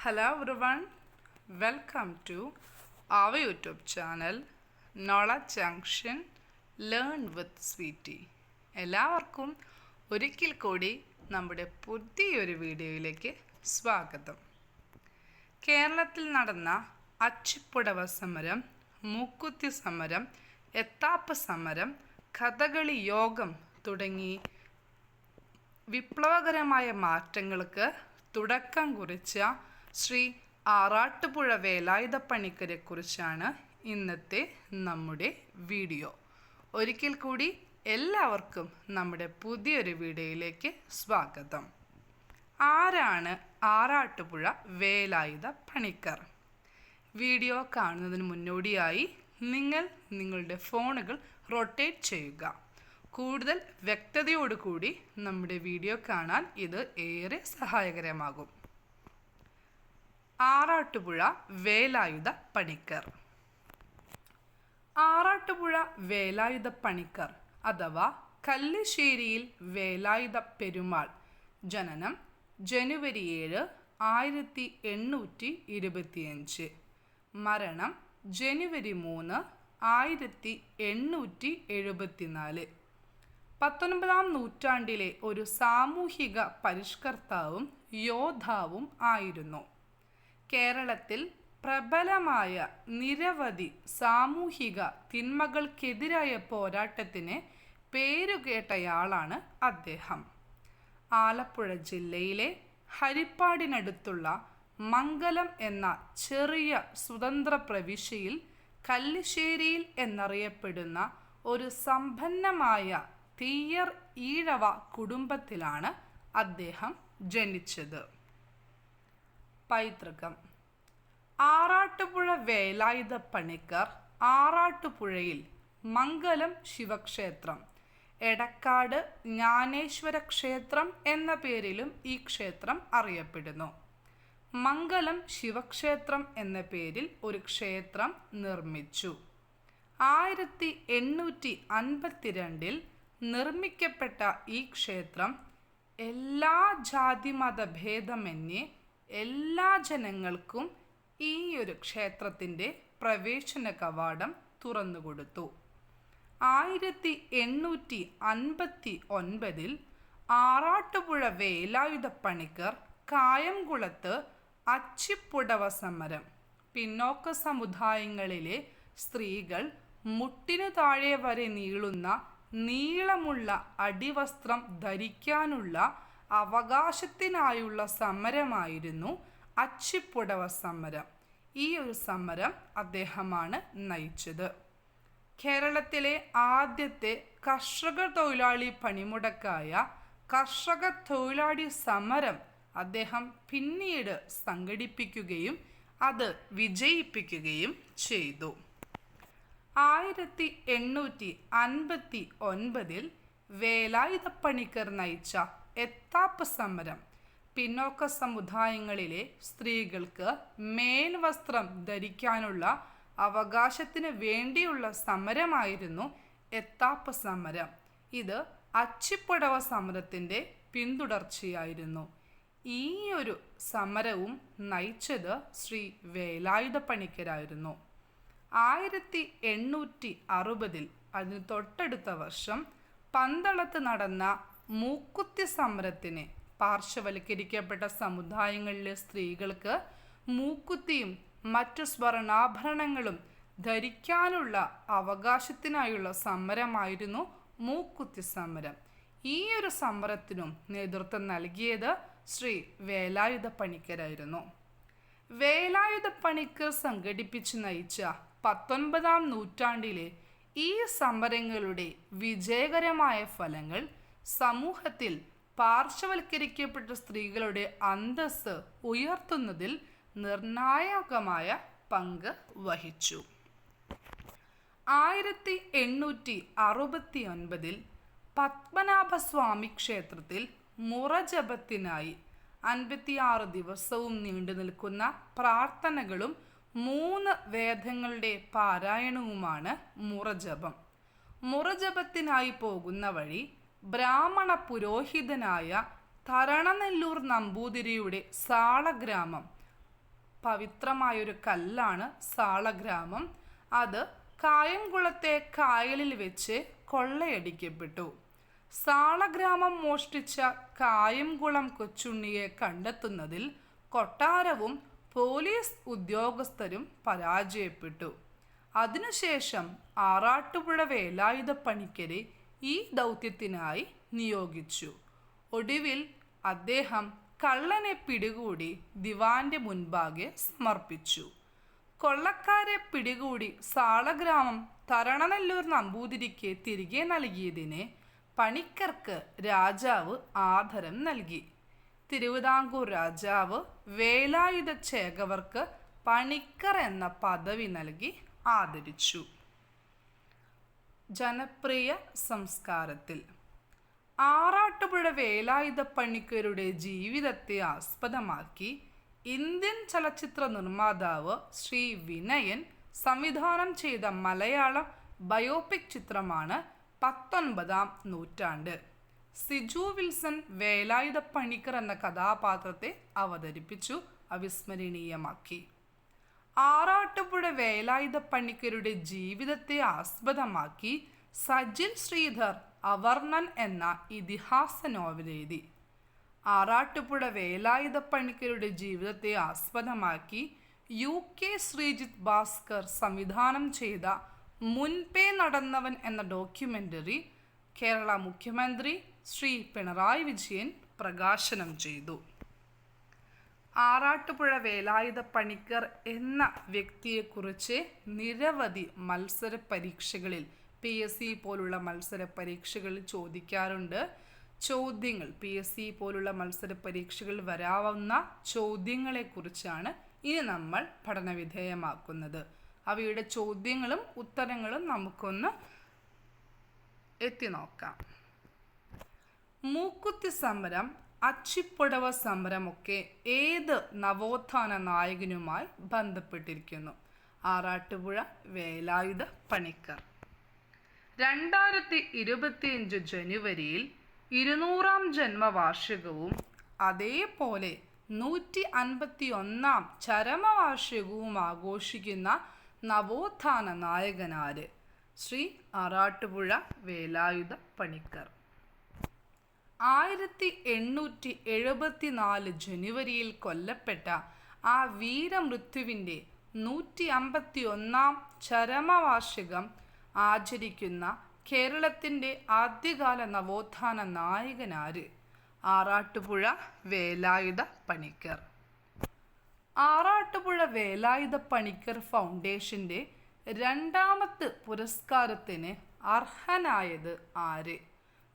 Hello everyone, welcome to our YouTube channel നോള junction learn with Sweetie. എല്ലാവർക്കും ഒരിക്കൽ കൂടി നമ്മുടെ പുതിയൊരു വീഡിയോയിലേക്ക് സ്വാഗതം കേരളത്തിൽ നടന്ന അച്ചിപ്പുടവ സമരം മൂക്കുത്തി സമരം എത്താപ്പ് സമരം കഥകളി യോഗം തുടങ്ങി വിപ്ലവകരമായ മാറ്റങ്ങൾക്ക് തുടക്കം കുറിച്ച ശ്രീ ആറാട്ടുപുഴ വേലായുധപ്പണിക്കരെ കുറിച്ചാണ് ഇന്നത്തെ നമ്മുടെ വീഡിയോ. ഒരിക്കൽ കൂടി എല്ലാവർക്കും നമ്മുടെ പുതിയൊരു വീഡിയോയിലേക്ക് സ്വാഗതം. ആരാണ് ആറാട്ടുപുഴ വേലായുധ പണിക്കർ വീഡിയോ കാണുന്നതിന് മുന്നോടിയായി നിങ്ങൾ നിങ്ങളുടെ ഫോണുകൾ റൊട്ടേറ്റ് ചെയ്യുക. കൂടുതൽ വ്യക്തതയോടുകൂടി നമ്മുടെ വീഡിയോ കാണാൻ ഇത് ഏറെ സഹായകരമാകും. ആറാട്ടുപുഴ വേലായുധ പണിക്കർ. ആറാട്ടുപുഴ വേലായുധ പണിക്കർ അഥവാ കല്ലശ്ശേരിയിൽ വേലായുധ പെരുമാൾ. ജനനം ജനുവരി ഏഴ് ആയിരത്തി എണ്ണൂറ്റി ഇരുപത്തിയഞ്ച്. മരണം ജനുവരി മൂന്ന് ആയിരത്തി എണ്ണൂറ്റി എഴുപത്തിനാല്. പത്തൊൻപതാം നൂറ്റാണ്ടിലെ ഒരു സാമൂഹിക പരിഷ്കർത്താവും യോദ്ധാവും ആയിരുന്നു. കേരളത്തിൽ പ്രബലമായ നിരവധി സാമൂഹിക തിന്മകൾക്കെതിരായ പോരാട്ടത്തിന് പേരുകേട്ടയാളാണ് അദ്ദേഹം. ആലപ്പുഴ ജില്ലയിലെ ഹരിപ്പാടിനടുത്തുള്ള മംഗലം എന്ന ചെറിയ സ്വതന്ത്ര പ്രവിശ്യയിൽ കല്ലിശ്ശേരിയിൽ എന്നറിയപ്പെടുന്ന ഒരു സമ്പന്നമായ തീയർ ഈഴവ കുടുംബത്തിലാണ് അദ്ദേഹം ജനിച്ചത്. പൈതൃകം. ആറാട്ടുപുഴ വേലായുധ പണിക്കർ ആറാട്ടുപുഴയിൽ മംഗലം ശിവക്ഷേത്രം എടക്കാട് ജ്ഞാനേശ്വര ക്ഷേത്രം എന്ന പേരിലും ഈ ക്ഷേത്രം അറിയപ്പെടുന്നു. മംഗലം ശിവക്ഷേത്രം എന്ന പേരിൽ ഒരു ക്ഷേത്രം നിർമ്മിച്ചു. ആയിരത്തി എണ്ണൂറ്റി അൻപത്തിരണ്ടിൽ നിർമ്മിക്കപ്പെട്ട ഈ ക്ഷേത്രം എല്ലാ ജാതിമത ഭേദമന്യേ എല്ലാ ജനങ്ങൾക്കും ഈ ഒരു ക്ഷേത്രത്തിന്റെ പ്രവേശന കവാടം തുറന്നുകൊടുത്തു. ആയിരത്തി എണ്ണൂറ്റി അൻപത്തി ഒൻപതിൽ ആറാട്ടുപുഴ വേലായുധ പണിക്കർ കായംകുളത്ത് അച്ചിപ്പുടവ സമരം പിന്നോക്ക സമുദായങ്ങളിലെ സ്ത്രീകൾ മുട്ടിനു താഴെ വരെ നീളുന്ന നീളമുള്ള അടിവസ്ത്രം ധരിക്കാനുള്ള അവകാശത്തിനായുള്ള സമരമായിരുന്നു അച്ചിപ്പുടവ സമരം. ഈ ഒരു സമരം അദ്ദേഹമാണ് നയിച്ചത്. കേരളത്തിലെ ആദ്യത്തെ കർഷക തൊഴിലാളി പണിമുടക്കായ കർഷക തൊഴിലാളി സമരം അദ്ദേഹം പിന്നീട് സംഘടിപ്പിക്കുകയും അത് വിജയിപ്പിക്കുകയും ചെയ്തു. ആയിരത്തി എണ്ണൂറ്റി അൻപത്തി ഒൻപതിൽ വേലായുധപ്പണിക്കർ നയിച്ച എത്താപ്പ് സമരം. പിന്നോക്ക സമുദായങ്ങളിലെ സ്ത്രീകൾക്ക് മേൽവസ്ത്രം ധരിക്കാനുള്ള അവകാശത്തിന് വേണ്ടിയുള്ള സമരമായിരുന്നു എത്താപ്പ് സമരം. ഇത് അച്ചിപ്പുടവ സമരത്തിന്റെ പിന്തുടർച്ചയായിരുന്നു. ഈ ഒരു സമരവും നയിച്ചത് ശ്രീ വേലായുധ പണിക്കരായിരുന്നു. ആയിരത്തി എണ്ണൂറ്റി അറുപതിൽ അതിന് തൊട്ടടുത്ത വർഷം പന്തളത്ത് നടന്ന മൂക്കുത്തി സമരത്തിന് പാർശ്വവൽക്കരിക്കപ്പെട്ട സമുദായങ്ങളിലെ സ്ത്രീകൾക്ക് മൂക്കുത്തിയും മറ്റു സ്വർണാഭരണങ്ങളും ധരിക്കാനുള്ള അവകാശത്തിനായുള്ള സമരമായിരുന്നു മൂക്കുത്തി സമരം ഈ ഒരു സമരത്തിനും നേതൃത്വം നൽകിയത് ശ്രീ വേലായുധ പണിക്കരായിരുന്നു. വേലായുധ പണിക്കർ സംഘടിപ്പിച്ച് നയിച്ച പത്തൊൻപതാം നൂറ്റാണ്ടിലെ ഈ സമരങ്ങളുടെ വിജയകരമായ ഫലങ്ങൾ സമൂഹത്തിൽ പാർശ്വവൽക്കരിക്കപ്പെട്ട സ്ത്രീകളുടെ അന്തസ് ഉയർത്തുന്നതിൽ നിർണായകമായ പങ്ക് വഹിച്ചു. ആയിരത്തി എണ്ണൂറ്റി അറുപത്തി ഒൻപതിൽ പത്മനാഭസ്വാമി ക്ഷേത്രത്തിൽ മുറജപത്തിനായി അൻപത്തിയാറ് ദിവസവും നീണ്ടു നിൽക്കുന്ന പ്രാർത്ഥനകളും മൂന്ന് വേദങ്ങളുടെ പാരായണവുമാണ് മുറജപം. മുറജപത്തിനായി പോകുന്ന വഴി ബ്രാഹ്മണ പുരോഹിതനായ തരണനെല്ലൂർ നമ്പൂതിരിയുടെ സാളഗ്രാമം. പവിത്രമായൊരു കല്ലാണ് സാളഗ്രാമം. അത് കായംകുളത്തെ കായലിൽ വെച്ച് കൊള്ളയടിക്കപ്പെട്ടു. സാളഗ്രാമം മോഷ്ടിച്ച കായംകുളം കൊച്ചുണ്ണിയെ കണ്ടെത്തുന്നതിൽ കൊട്ടാരവും പോലീസ് ഉദ്യോഗസ്ഥരും പരാജയപ്പെട്ടു. അതിനുശേഷം ആറാട്ടുപുഴ വേലായുധ പണിക്കരെ ഈ ദൗത്യത്തിനായി നിയോഗിച്ചു. ഒടുവിൽ അദ്ദേഹം കള്ളനെ പിടികൂടി ദിവാന്റെ മുൻപാകെ സമർപ്പിച്ചു. കൊള്ളക്കാരെ പിടികൂടി സാളഗ്രാമം തരണനല്ലൂർ നമ്പൂതിരിക്ക് തിരികെ നൽകിയതിനെ പണിക്കർക്ക് രാജാവ് ആദരം നൽകി. തിരുവിതാംകൂർ രാജാവ് വേലായുധ ചേകവർക്ക് പണിക്കർ എന്ന പദവി നൽകി ആദരിച്ചു. ജനപ്രിയ സംസ്കാരത്തിൽ. ആറാട്ടുപുഴ വേലായുധ പണിക്കരുടെ ജീവിതത്തെ ആസ്പദമാക്കി ഇന്ത്യൻ ചലച്ചിത്ര നിർമ്മാതാവ് ശ്രീ വിനയൻ സംവിധാനം ചെയ്ത മലയാളം ബയോപിക് ചിത്രമാണ് പത്തൊൻപതാം നൂറ്റാണ്ട്. സിജു വിൽസൺ വേലായുധ പണിക്കർ എന്ന കഥാപാത്രത്തെ അവതരിപ്പിച്ചു അവിസ്മരണീയമാക്കി. ആറാട്ടുപുഴ വേലായുധ പണിക്കരുടെ ജീവിതത്തെ ആസ്പദമാക്കി സജിൻ ശ്രീധർ അവർണൻ എന്ന ഇതിഹാസ നോവലെഴുതി. ആറാട്ടുപുഴ വേലായുധ പണിക്കരുടെ ജീവിതത്തെ ആസ്പദമാക്കി യു കെ ശ്രീജിത്ത് ഭാസ്കർ സംവിധാനം ചെയ്ത മുൻപേ നടന്നവൻ എന്ന ഡോക്യുമെന്ററി കേരള മുഖ്യമന്ത്രി ശ്രീ പിണറായി വിജയൻ പ്രകാശനം ചെയ്തു. ആറാട്ടുപുഴ വേലായുധ പണിക്കർ എന്ന വ്യക്തിയെക്കുറിച്ച് നിരവധി മത്സര പരീക്ഷകളിൽ പി എസ് സി പോലുള്ള മത്സര പരീക്ഷകളിൽ ചോദിക്കാറുണ്ട്. ചോദ്യങ്ങൾ പി എസ് സി പോലുള്ള മത്സര പരീക്ഷകളിൽ വരാവുന്ന ചോദ്യങ്ങളെക്കുറിച്ചാണ് ഇനി നമ്മൾ പഠനവിധേയമാക്കുന്നത്. അവയുടെ ചോദ്യങ്ങളും ഉത്തരങ്ങളും നമുക്കൊന്ന് എത്തി നോക്കാം മൂക്കുത്തി സമരം അച്ചിപ്പുടവ സമരമൊക്കെ ഏത് നവോത്ഥാന നായകനുമായി ബന്ധപ്പെട്ടിരിക്കുന്നു? ആറാട്ടുപുഴ വേലായുധ പണിക്കർ. രണ്ടായിരത്തി ഇരുപത്തിയഞ്ച് ജനുവരിയിൽ ഇരുന്നൂറാം ജന്മവാർഷികവും അതേപോലെ നൂറ്റി അൻപത്തി ഒന്നാം ചരമവാർഷികവും ആഘോഷിക്കുന്ന നവോത്ഥാന നായകനാര്? ശ്രീ ആറാട്ടുപുഴ വേലായുധ പണിക്കർ. ആയിരത്തി എണ്ണൂറ്റി എഴുപത്തിനാല് ജനുവരിയിൽ കൊല്ലപ്പെട്ട ആ വീരമൃത്യുവിന്റെ നൂറ്റി അമ്പത്തി ഒന്നാം ചരമവാർഷികം ആചരിക്കുന്ന കേരളത്തിന്റെ ആദ്യകാല നവോത്ഥാന നായകനാര്? ആറാട്ടുപുഴ വേലായുധ പണിക്കർ. ആറാട്ടുപുഴ വേലായുധ പണിക്കർ ഫൗണ്ടേഷന്റെ രണ്ടാമത്തെ പുരസ്കാരത്തിന് അർഹനായത് ആര്?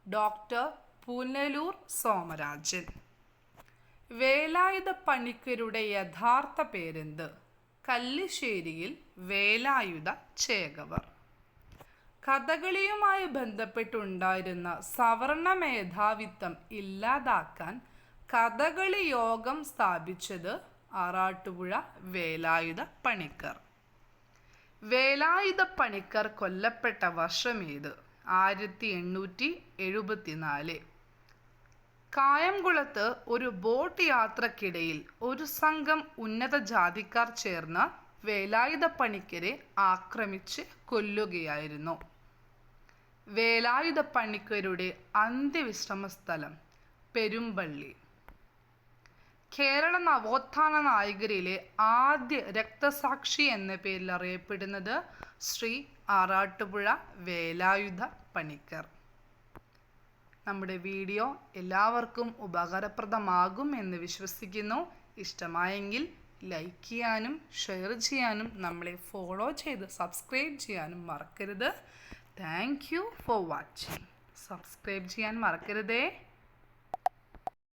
ഡോക്ടർ പുനലൂർ സോമരാജൻ. വേലായുധ പണിക്കരുടെ യഥാർത്ഥ പേരെന്ത്? കല്ലിശ്ശേരിയിൽ വേലായുധ ചേകവർ. കഥകളിയുമായി ബന്ധപ്പെട്ടുണ്ടായിരുന്ന സവർണ മേധാവിത്വം ഇല്ലാതാക്കാൻ കഥകളി യോഗം സ്ഥാപിച്ചത് ആറാട്ടുപുഴ വേലായുധ പണിക്കർ വേലായുധ പണിക്കർ കൊല്ലപ്പെട്ട വർഷം ഏത് ആയിരത്തി എണ്ണൂറ്റി എഴുപത്തിനാല്. കായംകുളത്ത് ഒരു ബോട്ട് യാത്രക്കിടയിൽ ഒരു സംഘം ഉന്നത ജാതിക്കാർ ചേർന്ന് വേലായുധ പണിക്കരെ ആക്രമിച്ച് കൊല്ലുകയായിരുന്നു. വേലായുധ പണിക്കരുടെ അന്ത്യവിശ്രമ സ്ഥലം പെരുമ്പള്ളി. കേരള നവോത്ഥാന നായകരിലെ ആദ്യ രക്തസാക്ഷി എന്ന പേരിൽ അറിയപ്പെടുന്നത് ശ്രീ ആറാട്ടുപുഴ വേലായുധ പണിക്കർ നമ്മുടെ വീഡിയോ എല്ലാവർക്കും ഉപകാരപ്രദമാകും എന്ന് വിശ്വസിക്കുന്നു. ഇഷ്ടമായെങ്കിൽ ലൈക്ക് ചെയ്യാനും ഷെയർ ചെയ്യാനും നമ്മളെ ഫോളോ ചെയ്ത് സബ്സ്ക്രൈബ് ചെയ്യാനും മറക്കരുത്. Thank you for watching subscribe ചെയ്യാൻ മറക്കരുതേ.